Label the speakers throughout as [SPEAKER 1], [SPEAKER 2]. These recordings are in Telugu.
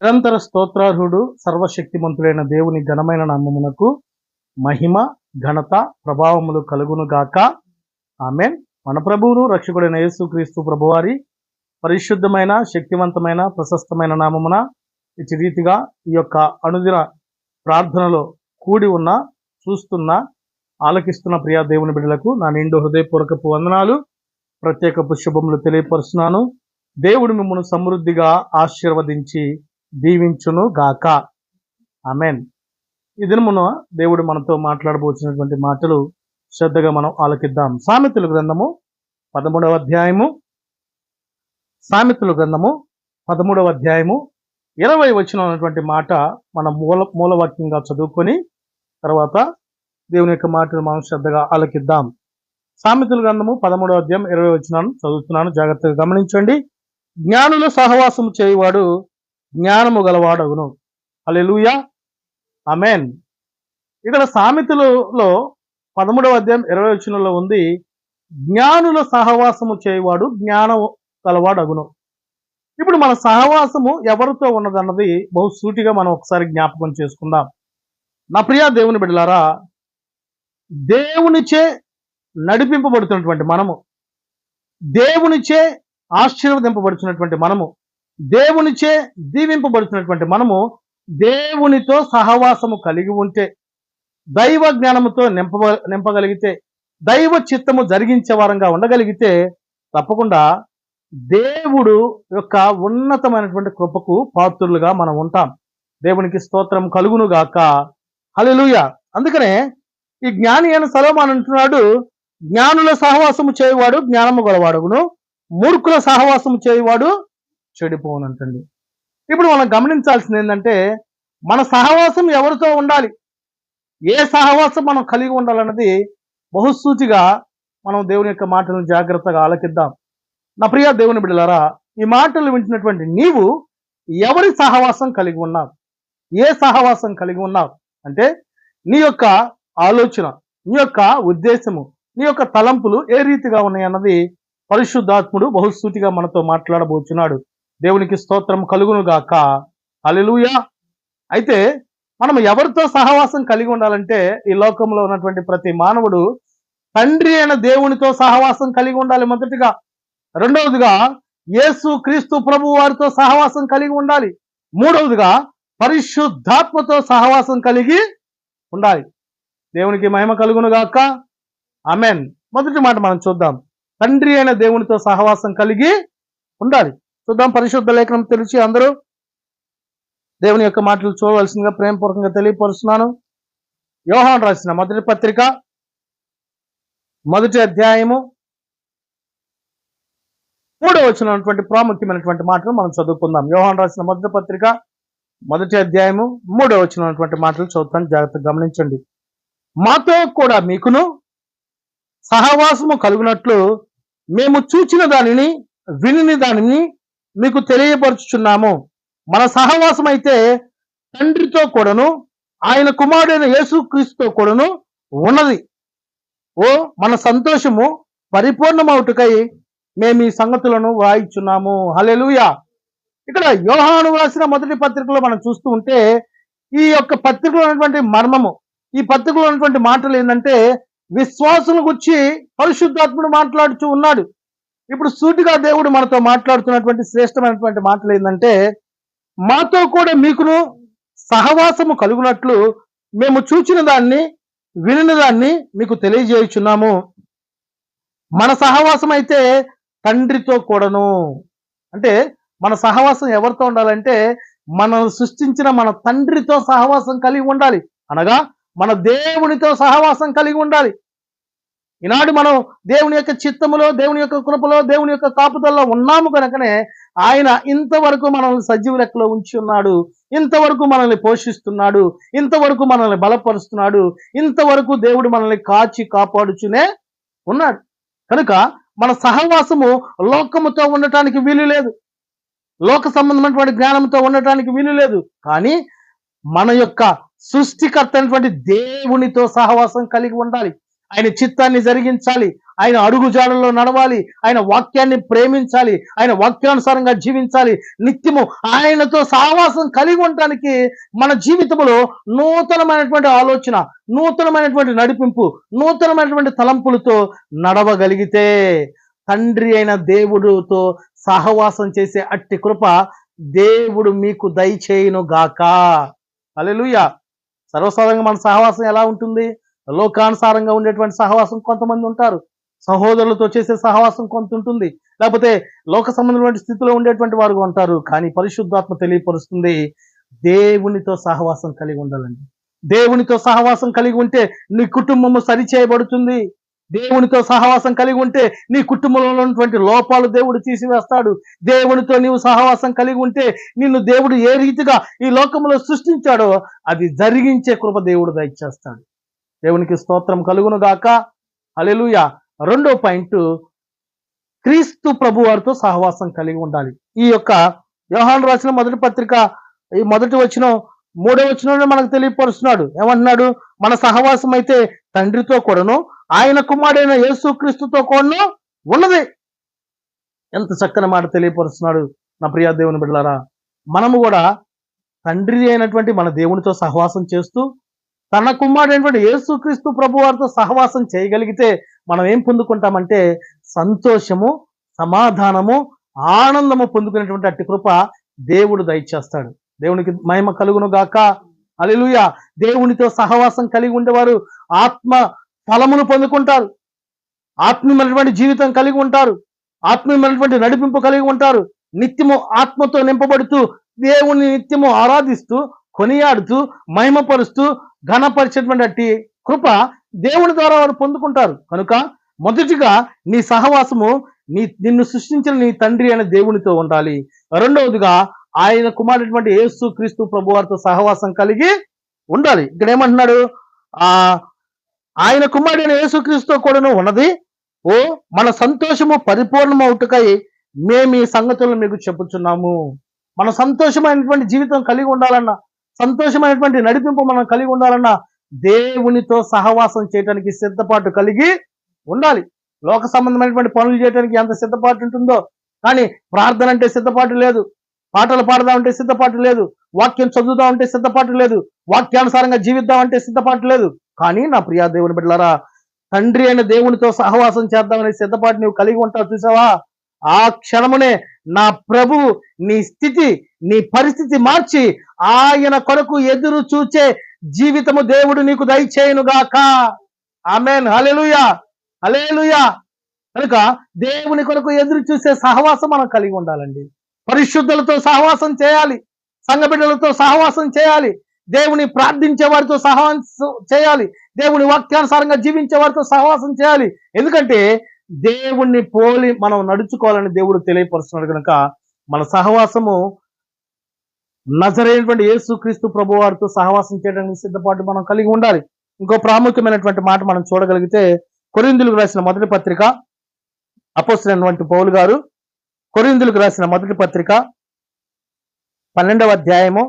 [SPEAKER 1] నిరంతర స్తోత్రార్హుడు సర్వశక్తిమంతుడైన దేవుని ఘనమైన నామమునకు మహిమ ఘనత ప్రభావములు కలుగును గాక. ఆమెన్. మన ప్రభువును రక్షకుడైన యేసుక్రీస్తు ప్రభువారి పరిశుద్ధమైన శక్తివంతమైన ప్రశస్తమైన నామమున ఇటు రీతిగా ఈ యొక్క అనుదిన ప్రార్థనలో కూడి ఉన్న చూస్తున్న ఆలకిస్తున్న ప్రియా దేవుని బిడ్డలకు నా నిండు హృదయపూర్వకపు వందనాలు. ప్రత్యేకపు శుభములు తెలియపరుస్తున్నాను. దేవుడు మిమ్మల్ని సమృద్ధిగా ఆశీర్వదించి దీవించును గాక. అమెన్ ఈ దినమున దేవుడు మనతో మాట్లాడబోచినటువంటి మాటలు శ్రద్ధగా మనం ఆలకిద్దాం. సామెతల గ్రంథము పదమూడవ అధ్యాయము. సామెతల గ్రంథము పదమూడవ అధ్యాయము. ఇరవై వచ్చిన మాట మన మూల మూలవాక్యంగా చదువుకొని తర్వాత దేవుని యొక్క మాటలు మనం శ్రద్ధగా ఆలకిద్దాం. సామెతల గ్రంథము పదమూడవ అధ్యాయం ఇరవై వచ్చినాను చదువుతున్నాను. జాగ్రత్తగా గమనించండి. జ్ఞానులు సహవాసము చేయవాడు జ్ఞానము గలవాడగును. అలెలుయా అమెన్ ఇక్కడ సామెతలలో పదమూడవ అధ్యాయం ఇరవై వచ్చినలో ఉంది జ్ఞానుల సహవాసము చేయవాడు జ్ఞానము గలవాడగును. ఇప్పుడు మన సహవాసము ఎవరితో ఉన్నదన్నది బహు సూటిగా మనం ఒకసారి జ్ఞాపకం చేసుకుందాం. నా ప్రియ దేవుని బిడ్డలారా దేవునిచే నడిపింపబడుతున్నటువంటి మనము దేవునిచే ఆశీర్వదింపబడుతున్నటువంటి మనము దేవునిచే దీవింపబడుతున్నటువంటి మనము దేవునితో సహవాసము కలిగి ఉంటే దైవ జ్ఞానముతో నింప నింపగలిగితే దైవ చిత్తము జరిగించే వారంగా ఉండగలిగితే తప్పకుండా దేవుడు యొక్క ఉన్నతమైనటువంటి కృపకు పాత్రులుగా మనం ఉంటాం. దేవునికి స్తోత్రం కలుగును హలో అందుకనే ఈ జ్ఞాని అయిన సలోమాన్ అంటున్నాడు జ్ఞానుల సహవాసము చేయవాడు జ్ఞానము గలవాడుగును మూర్ఖుల సహవాసము చేయవాడు చెడిపోనంటండి ఇప్పుడు మనం గమనించాల్సింది ఏంటంటే మన సహవాసం ఎవరితో ఉండాలి? ఏ సహవాసం మనం కలిగి ఉండాలన్నది బహుసూచిగా మనం దేవుని యొక్క మాటలను జాగ్రత్తగా ఆలకిద్దాం. నా ప్రియ దేవుని బిడ్డలారా ఈ మాటలు వింటున్నటువంటి నీవు ఎవరి సహవాసం కలిగి ఉన్నావు? ఏ సహవాసం కలిగి ఉన్నావు? అంటే నీ యొక్క ఆలోచన నీ యొక్క ఉద్దేశము నీ యొక్క తలంపులు ఏ రీతిగా ఉన్నాయి అన్నది పరిశుద్ధాత్ముడు బహుసూటిగా మనతో మాట్లాడబోచున్నాడు. దేవునికి స్తోత్రం కలుగును గాక. అలెలుయా అయితే మనం ఎవరితో సహవాసం కలిగి ఉండాలంటే ఈ లోకంలో ఉన్నటువంటి ప్రతి మానవుడు తండ్రి అయిన దేవునితో సహవాసం కలిగి ఉండాలి మొదటిగా. రెండవదిగా యేసు క్రీస్తు ప్రభు వారితో సహవాసం కలిగి ఉండాలి. మూడవదిగా పరిశుద్ధాత్మతో సహవాసం కలిగి ఉండాలి. దేవునికి మహిమ కలుగును గాక. అమెన్ మొదటి మాట మనం చూద్దాం. తండ్రి అయిన దేవునితో సహవాసం కలిగి ఉండాలి. చూద్దాం పరిశుద్ధ లేఖనం తెలిసి అందరూ దేవుని యొక్క మాటలు చూడవలసిందిగా ప్రేమపూర్వకంగా తెలియపరుస్తున్నాను. యోహాన్ రాసిన మొదటి పత్రిక మొదటి అధ్యాయము మూడో వచ్చినటువంటి ప్రాముఖ్యమైనటువంటి మాటలు మనం చదువుకుందాం. యోహాన్ రాసిన మొదటి పత్రిక మొదటి అధ్యాయము మూడో వచ్చినటువంటి మాటలు చదువుతాను జాగ్రత్తగా గమనించండి. మాతో కూడా మీకును సహవాసము కలుగునట్లు మేము చూచిన దానిని విని దానిని మీకు తెలియపరుచుచున్నాము. మన సహవాసం అయితే తండ్రితో కూడాను ఆయన కుమారుడైన యేసుక్రీస్తుతో కూడాను ఉన్నది. ఓ మన సంతోషము పరిపూర్ణమవుటకై మేము ఈ సంగతులను వాయిచున్నాము. హలెలుయా ఇక్కడ యోహాను రాసిన మొదటి పత్రికలో మనం చూస్తూ ఉంటే ఈ యొక్క పత్రికలో ఉన్నటువంటి మర్మము ఈ పత్రికలో ఉన్నటువంటి మాటలు ఏంటంటే విశ్వాసుల గురించి పరిశుద్ధాత్ముడు మాట్లాడుతూ ఉన్నాడు. ఇప్పుడు సూటిగా దేవుడు మనతో మాట్లాడుతున్నటువంటి శ్రేష్టమైనటువంటి మాటలు ఏంటంటే మాతో కూడా మీకును సహవాసము కలుగునట్లు మేము చూచిన దాన్ని వినిన దాన్ని మీకు తెలియజేయుచున్నాము. మన సహవాసం అయితే తండ్రితో కూడాను. అంటే మన సహవాసం ఎవరితో ఉండాలంటే మనం సృష్టించిన మన తండ్రితో సహవాసం కలిగి ఉండాలి. అనగా మన దేవునితో సహవాసం కలిగి ఉండాలి. ఈనాడు మనం దేవుని యొక్క చిత్తములో దేవుని యొక్క కృపలో దేవుని యొక్క కాపుదల్లో ఉన్నాము కనుకనే ఆయన ఇంతవరకు మనల్ని సజీవ లెక్కలో ఉంచి ఉన్నాడు. ఇంతవరకు మనల్ని పోషిస్తున్నాడు. ఇంతవరకు మనల్ని బలపరుస్తున్నాడు. ఇంతవరకు దేవుడు మనల్ని కాచి కాపాడుచునే ఉన్నాడు. కనుక మన సహవాసము లోకముతో ఉండటానికి వీలు లేదు. లోక సంబంధమైనటువంటి జ్ఞానంతో ఉండటానికి వీలు లేదు. కానీ మన యొక్క సృష్టికర్త అయినటువంటి దేవునితో సహవాసం కలిగి ఉండాలి. ఆయన చిత్తాన్ని జరిగించాలి. ఆయన అడుగుజాడల్లో నడవాలి. ఆయన వాక్యాన్ని ప్రేమించాలి. ఆయన వాక్యానుసారంగా జీవించాలి. నిత్యము ఆయనతో సహవాసం కలిగి ఉండటానికి మన జీవితంలో నూతనమైనటువంటి ఆలోచన నూతనమైనటువంటి నడిపింపు నూతనమైనటువంటి తలంపులతో నడవగలిగితే తండ్రి అయిన దేవుడితో సహవాసం చేసే అట్టి కృప దేవుడు మీకు దయచేయును గాక. అలెలుయ సర్వసాధారణంగా మన సహవాసం ఎలా ఉంటుంది? లోకానుసారంగా ఉండేటువంటి సహవాసం కొంతమంది ఉంటారు. సహోదరులతో చేసే సహవాసం కొంత ఉంటుంది. లేకపోతే లోక సంబంధమైన స్థితిలో ఉండేటువంటి వారు ఉంటారు. కానీ పరిశుద్ధాత్మ తెలియపరుస్తుంది. దేవునితో సహవాసం కలిగి ఉండాలండి. దేవునితో సహవాసం కలిగి ఉంటే నీ కుటుంబము సరిచేయబడుతుంది దేవునితో సహవాసం కలిగి ఉంటే నీ కుటుంబంలో ఉన్నటువంటి లోపాలు దేవుడు తీసివేస్తాడు. దేవునితో నీవు సహవాసం కలిగి ఉంటే నిన్ను దేవుడు ఏ రీతిగా ఈ లోకంలో సృష్టించాడో అది జరిగించే కృప దేవుడు దయచేస్తాడు. దేవునికి స్తోత్రం కలుగును గాక. హల్లెలూయా. రెండో పాయింట్ క్రీస్తు ప్రభు వారితో సహవాసం కలిగి ఉండాలి. ఈ యొక్క వ్యవహారం రాసిన మొదటి పత్రిక ఈ మొదటి వచ్చిన మూడో వచ్చిన మనకు తెలియపరుస్తున్నాడు. ఏమంటున్నాడు? మన సహవాసం అయితే తండ్రితో కూడాను ఆయన కుమారుడైన యేసు క్రీస్తుతో ఉన్నది. ఎంత చక్కని మాట తెలియపరుస్తున్నాడు నా ప్రియా దేవుని బిడ్డలారా. మనము కూడా తండ్రి అయినటువంటి మన దేవునితో సహవాసం చేస్తూ తన కుమారుడైనటువంటి యేసుక్రీస్తు ప్రభు వారితో సహవాసం చేయగలిగితే మనం ఏం పొందుకుంటామంటే సంతోషము సమాధానము ఆనందము పొందుకునేటువంటి అట్టి కృప దేవుడు దయచేస్తాడు. దేవునికి మహిమ కలుగును గాక. అలెలుయ దేవునితో సహవాసం కలిగి ఉండేవారు. ఆత్మ ఫలమును పొందుకుంటారు. ఆత్మీయమైనటువంటి జీవితం కలిగి ఉంటారు. ఆత్మీయమైనటువంటి నడిపింపు కలిగి ఉంటారు. నిత్యము ఆత్మతో నింపబడుతూ దేవుణ్ణి నిత్యము ఆరాధిస్తూ కొనియాడుతూ మహిమపరుస్తూ ఘనపరిచేటువంటి కృప దేవుని ద్వారా వారు పొందుకుంటారు. కనుక మొదటిగా నీ సహవాసము నీ నిన్ను సృష్టించిన నీ తండ్రి అనే దేవునితో ఉండాలి. రెండవదిగా ఆయన కుమారుడైనటువంటి యేసు క్రీస్తు ప్రభు వారితో సహవాసం కలిగి ఉండాలి. ఇక్కడ ఏమంటున్నాడు? ఆ ఆయన కుమారుడైన యేసుక్రీస్తు కూడాను ఉన్నది. ఓ మన సంతోషము పరిపూర్ణమవుటకై మేము ఈ సంగతులను మీకు చెప్పుచున్నాము. మన సంతోషమైనటువంటి జీవితం కలిగి ఉండాలన్నా సంతోషమైనటువంటి నడిపింపు మనం కలిగి ఉండాలన్నా దేవునితో సహవాసం చేయడానికి సిద్ధపాటు కలిగి ఉండాలి. లోక సంబంధమైనటువంటి పనులు చేయడానికి ఎంత సిద్ధపాటు ఉంటుందో కానీ ప్రార్థన అంటే సిద్ధపాటు లేదు. పాటలు పాడదామంటే సిద్ధపాటు లేదు. వాక్యం చదువుదామంటే సిద్ధపాటు లేదు. వాక్యానుసారంగా జీవిద్దామంటే సిద్ధపాటు లేదు. కానీ నా ప్రియా దేవుని బిడ్డలారా తండ్రి అయిన దేవునితో సహవాసం చేద్దామనే సిద్ధపాటు నువ్వు కలిగి ఉంటావు చూసావా? ఆ క్షణమునే నా ప్రభు నీ స్థితి నీ పరిస్థితి మార్చి ఆయన కొరకు ఎదురు చూచే జీవితము దేవుడు నీకు దయచేయునుగాక. ఆమెన్. హలెలుయా హలేలుయా కనుక దేవుని కొరకు ఎదురు చూసే సహవాసం మనం కలిగి ఉండాలండి. పరిశుద్ధులతో సహవాసం చేయాలి. సంఘ బిడ్డలతో సహవాసం చేయాలి. దేవుని ప్రార్థించే వారితో సహవాసం చేయాలి. దేవుని వాక్యానుసారంగా జీవించే వారితో సహవాసం చేయాలి. ఎందుకంటే దేవుణ్ణి పోలి మనం నడుచుకోవాలని దేవుడు తెలియపరుస్తున్నాడు కనుక మన సహవాసము నజరైనటువంటి యేసుక్రీస్తు ప్రభు వారితో సహవాసం చేయడానికి సిద్ధపాటు మనం కలిగి ఉండాలి. ఇంకో ప్రాముఖ్యమైనటువంటి మాట మనం చూడగలిగితే కొరిందులకు రాసిన మొదటి పత్రిక అపోసినటువంటి పౌలు గారు కొరిందులకు రాసిన మొదటి పత్రిక పన్నెండవ అధ్యాయము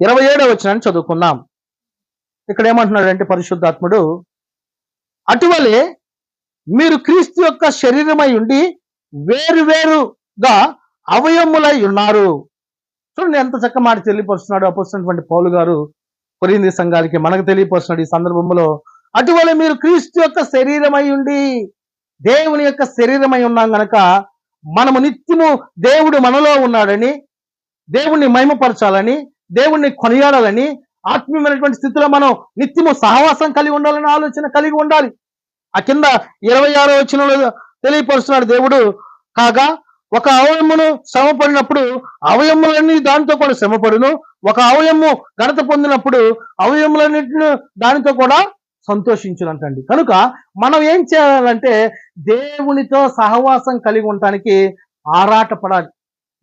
[SPEAKER 1] ఇరవై ఏడవ వచ్చినాన్ని చదువుకుందాం. ఇక్కడ ఏమంటున్నాడంటే పరిశుద్ధాత్ముడు అటువలే మీరు క్రీస్తు యొక్క శరీరమై ఉండి వేరు వేరుగా అవయములై ఉన్నారు. చూడండి ఎంత చక్క మాట తెలియపరుస్తున్నాడు అపోస్తున్నటువంటి పౌలు గారు కొరింది సంఘానికి. మనకు తెలియపరుస్తున్నాడు ఈ సందర్భంలో అటువలే మీరు క్రీస్తు యొక్క శరీరమై ఉండి దేవుని యొక్క శరీరమై ఉన్నాం గనక మనము నిత్యము దేవుడు మనలో ఉన్నాడని దేవుణ్ణి మహిమపరచాలని దేవుణ్ణి కొనియాడాలని ఆత్మీయమైనటువంటి స్థితిలో మనం నిత్యము సహవాసం కలిగి ఉండాలని ఆలోచన కలిగి ఉండాలి. ఆ కింద ఇరవై ఆరో వచ్చిన తెలియపరుస్తున్నాడు దేవుడు కాగా ఒక అవయమును శ్రమ పడినప్పుడు అవయములన్నీ దానితో కూడా శ్రమపడును. ఒక అవయము ఘనత పొందినప్పుడు అవయములన్నింటిని దానితో కూడా సంతోషించునంటండి. కనుక మనం ఏం చేయాలంటే దేవునితో సహవాసం కలిగి ఉండటానికి ఆరాటపడాలి.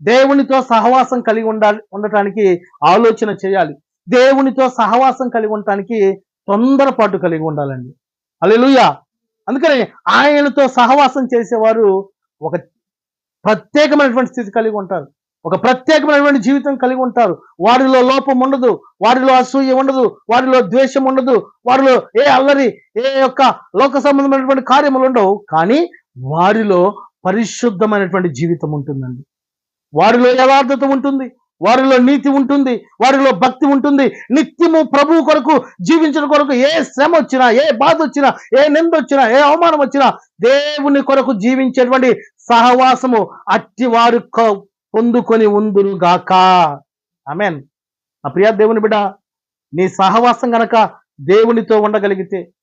[SPEAKER 1] దేవునితో సహవాసం కలిగి ఉండాలి ఉండటానికి ఆలోచన చేయాలి. దేవునితో సహవాసం కలిగి ఉండటానికి తొందరపాటు కలిగి ఉండాలండి. అలెలుయా అందుకని ఆయనతో సహవాసం చేసేవారు ఒక ప్రత్యేకమైనటువంటి స్థితి కలిగి ఉంటారు. ఒక ప్రత్యేకమైనటువంటి జీవితం కలిగి ఉంటారు. వారిలో లోపం ఉండదు వారిలో అసూయ ఉండదు వారిలో ద్వేషం ఉండదు వారిలో ఏ అల్లరి ఏ యొక్క లోక సంబంధమైనటువంటి కార్యములు ఉండవు. కానీ వారిలో పరిశుద్ధమైనటువంటి జీవితం ఉంటుందండి. వారిలో యథార్థత ఉంటుంది వారిలో నీతి ఉంటుంది వారిలో భక్తి ఉంటుంది. నిత్యము ప్రభువు కొరకు జీవించడం కొరకు ఏ శ్రమ వచ్చినా ఏ బాధ వచ్చినా ఏ నింద వచ్చినా ఏ అవమానం వచ్చినా దేవుని కొరకు జీవించేటువంటి సహవాసము అట్టి వారు పొందుకొని ఉందురు గాక ఆమెన్. నా ప్రియా దేవుని బిడ్డ నీ సహవాసం గనక దేవునితో ఉండగలిగితే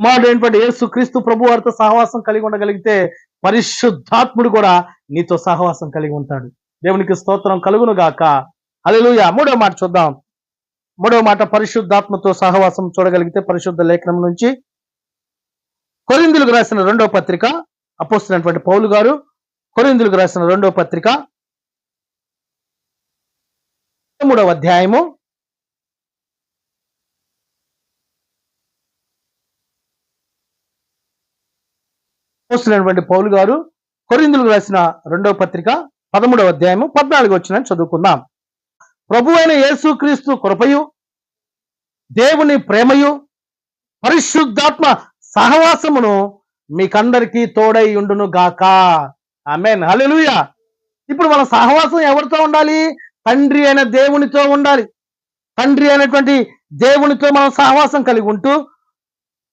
[SPEAKER 1] మాడు ఏంటంటే క్రీస్తు ప్రభు వారితో సహవాసం కలిగి ఉండగలిగితే పరిశుద్ధాత్ముడు కూడా నీతో సహవాసం కలిగి ఉంటాడు. దేవునికి స్తోత్రం కలుగును గాక హల్లెలూయా. మూడో మాట చూద్దాం. మూడో మాట పరిశుద్ధాత్మతో సహవాసం చూడగలిగితే పరిశుద్ధ లేఖనం నుంచి కొరిందులకు రాసిన రెండో పత్రిక అపోస్తున్నటువంటి పౌలు గారు కొరిందులకు రాసిన రెండో పత్రిక మూడవ అధ్యాయము. అపోస్తున్నటువంటి పౌలు గారు కొరిందులకు రాసిన రెండవ పత్రిక పదమూడవ అధ్యాయము పద్నాలుగు వచ్చిన చదువుకుందాం. ప్రభు అయిన యేసుక్రీస్తు కృపయు దేవుని ప్రేమయు పరిశుద్ధాత్మ సహవాసమును మీకందరికీ తోడై ఉండును గాక ఆమెన్. హల్లెలూయా. ఇప్పుడు మన సహవాసం ఎవరితో ఉండాలి? తండ్రి అయిన దేవునితో ఉండాలి. తండ్రి అయినటువంటి దేవునితో మనం సహవాసం కలిగి ఉంటూ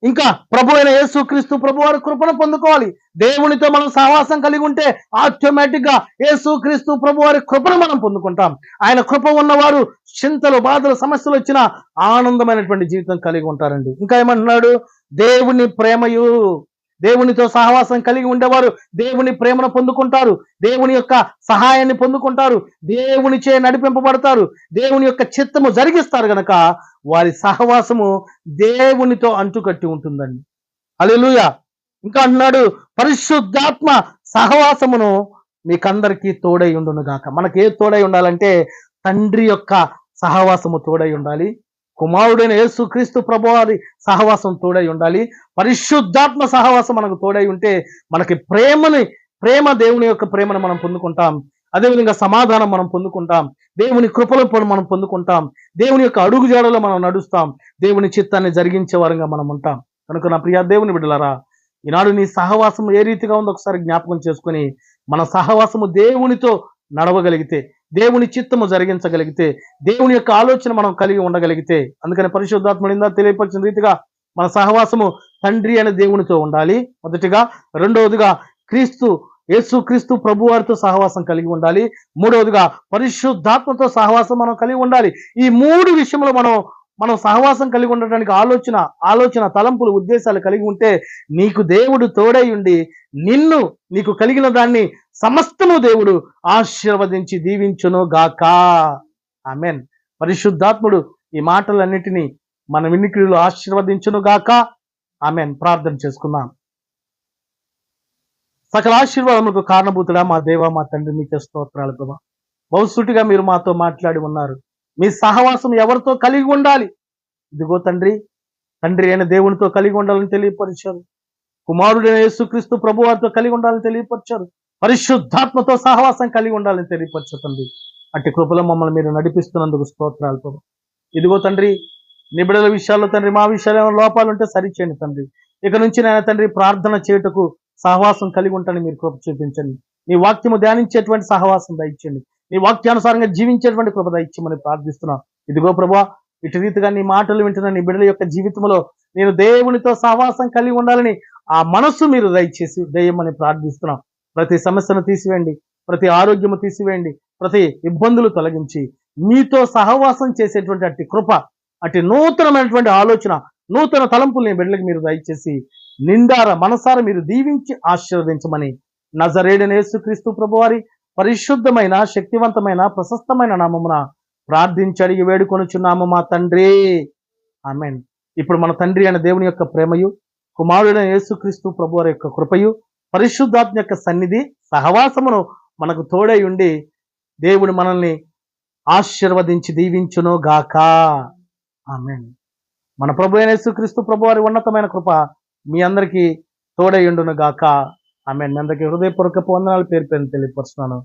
[SPEAKER 1] ఇంకా ప్రభు అయిన యేసుక్రీస్తు ప్రభు వారి కృపను పొందుకోవాలి. దేవునితో మనం సహవాసం కలిగి ఉంటే ఆటోమేటిక్గా యేసుక్రీస్తు ప్రభు వారి కృపను మనం పొందుకుంటాం. ఆయన కృప ఉన్నవారు చింతలు బాధలు సమస్యలు వచ్చినా ఆనందమైనటువంటి జీవితం కలిగి ఉంటారండి. ఇంకా ఏమంటున్నాడు? దేవుని ప్రేమయు. దేవునితో సహవాసం కలిగి ఉండేవారు. దేవుని ప్రేమను పొందుకుంటారు. దేవుని యొక్క సహాయాన్ని పొందుకుంటారు. దేవునిచే నడిపింపబడతారు. దేవుని యొక్క చిత్తము జరిగిస్తారు గనక వారి సహవాసము దేవునితో అంటుకట్టి ఉంటుందండి. అలెలుయ ఇంకా అన్నాడు పరిశుద్ధాత్మ సహవాసమును మీకందరికీ తోడై ఉండును గాక మనకి ఏ తోడై ఉండాలంటే తండ్రి యొక్క సహవాసము తోడై ఉండాలి. కుమారుడైన యేసు క్రీస్తు ప్రభువారి సహవాసం తోడై ఉండాలి. పరిశుద్ధాత్మ సహవాసం మనకు తోడై ఉంటే మనకి ప్రేమని ప్రేమ దేవుని యొక్క ప్రేమను మనం పొందుకుంటాం. అదేవిధంగా సమాధానం మనం పొందుకుంటాం. దేవుని కృపలో మనం పొందుకుంటాం. దేవుని యొక్క అడుగు జాడలో మనం నడుస్తాం. దేవుని చిత్తాన్ని జరిగించే వారంగా మనం ఉంటాం. కనుక నా ప్రియ దేవుని బిడ్డలారా ఈనాడు నీ సహవాసం ఏ రీతిగా ఉందో ఒకసారి జ్ఞాపకం చేసుకుని మన సహవాసము దేవునితో నడవగలిగితే దేవుని చిత్తము జరిగించగలిగితే దేవుని యొక్క ఆలోచన మనం కలిగి ఉండగలిగితే అందుకని పరిశుద్ధాత్మడిందా తెలియపరిచిన రీతిగా మన సహవాసము తండ్రి అనే దేవునితో ఉండాలి. మొదటిగా రెండవదిగా క్రీస్తు యేసు క్రీస్తు ప్రభువారితో సహవాసం కలిగి ఉండాలి. మూడవదిగా పరిశుద్ధాత్మతో సహవాసం మనం కలిగి ఉండాలి. ఈ మూడు విషయంలో మనం మనం సహవాసం కలిగి ఉండడానికి ఆలోచన ఆలోచన తలంపులు ఉద్దేశాలు కలిగి ఉంటే నీకు దేవుడు తోడై ఉండి నిన్ను నీకు కలిగిన దాన్ని సమస్తము దేవుడు ఆశీర్వదించి దీవించును గాక ఆమెన్. పరిశుద్ధాత్ముడు ఈ మాటలన్నిటినీ మన వినికిడిలో ఆశీర్వదించును గాక ఆమెన్. ప్రార్థన చేసుకుందాం. సకల ఆశీర్వాదములకు కారణభూతుడా మా దేవ మా తండ్రి మీకే స్తోత్రాలు ప్రభా. బహుసుటిగా మీరు మాతో మాట్లాడి ఉన్నారు. మీ సహవాసం ఎవరితో కలిగి ఉండాలి? ఇదిగో తండ్రి తండ్రి అయిన దేవునితో కలిగి ఉండాలని తెలియపరిచారు. కుమారుడైన యేసుక్రీస్తు ప్రభు వారితో కలిగి ఉండాలని తెలియపరిచారు. పరిశుద్ధాత్మతో సహవాసం కలిగి ఉండాలని తెలియపరచు తండ్రి. అట్టి కృపలో మమ్మల్ని మీరు నడిపిస్తున్నందుకు స్తోత్రాలు ప్రభు. ఇదిగో తండ్రి నిబిడల విషయాల్లో తండ్రి మా విషయాలు ఏమైనా లోపాలు ఉంటే సరిచేయండి తండ్రి. ఇక నుంచి నేను తండ్రి ప్రార్థన చేయుటకు సహవాసం కలిగి ఉంటాను మీరు కృప చూపించండి. మీ వాక్యము ధ్యానించేటువంటి సహవాసం దయచండి నీ వాక్యానుసారంగా జీవించేటువంటి కృప దయచమని ప్రార్థిస్తున్నా. ఇదిగో ప్రభా ఇటు రీతిగా నీ మాటలు వింటున్న నీ బిడ్డల యొక్క జీవితంలో నేను దేవునితో సహవాసం కలిగి ఉండాలని ఆ మనస్సు మీరు దయచేసి దయ్యమని ప్రార్థిస్తున్నాం. ప్రతి సమస్యను తీసివేయండి ప్రతి ఆరోగ్యము తీసివేయండి ప్రతి ఇబ్బందులు తొలగించి మీతో సహవాసం చేసేటువంటి అట్టి కృప అట్టి నూతనమైనటువంటి ఆలోచన నూతన తలంపుల్ని బిడ్డలకు మీరు దయచేసి నిండార మనసార మీరు దీవించి ఆశీర్వదించమని నజరేడనేసు క్రీస్తు ప్రభువారి పరిశుద్ధమైన శక్తివంతమైన ప్రశస్తమైన నామమున ప్రార్థించి అడిగి వేడుకొనుచున్నాము మా తండ్రి. ఆమెన్. ఇప్పుడు మన తండ్రి అయిన దేవుని యొక్క ప్రేమయు కుమారుడైన యేసుక్రీస్తు ప్రభువారి యొక్క కృపయు పరిశుద్ధాత్మ యొక్క సన్నిధి సహవాసమును మనకు తోడై ఉండి దేవుడు మనల్ని ఆశీర్వదించి దీవించును గాక ఆమెన్. మన ప్రభు అయిన యేసుక్రీస్తు ప్రభువారి ఉన్నతమైన కృప మీ అందరికీ తోడై ఉండును గాక ఆమెన్ మీ అందరికీ హృదయపూర్వక వందనాలు పేరు పేరు తెలియపరుస్తున్నాను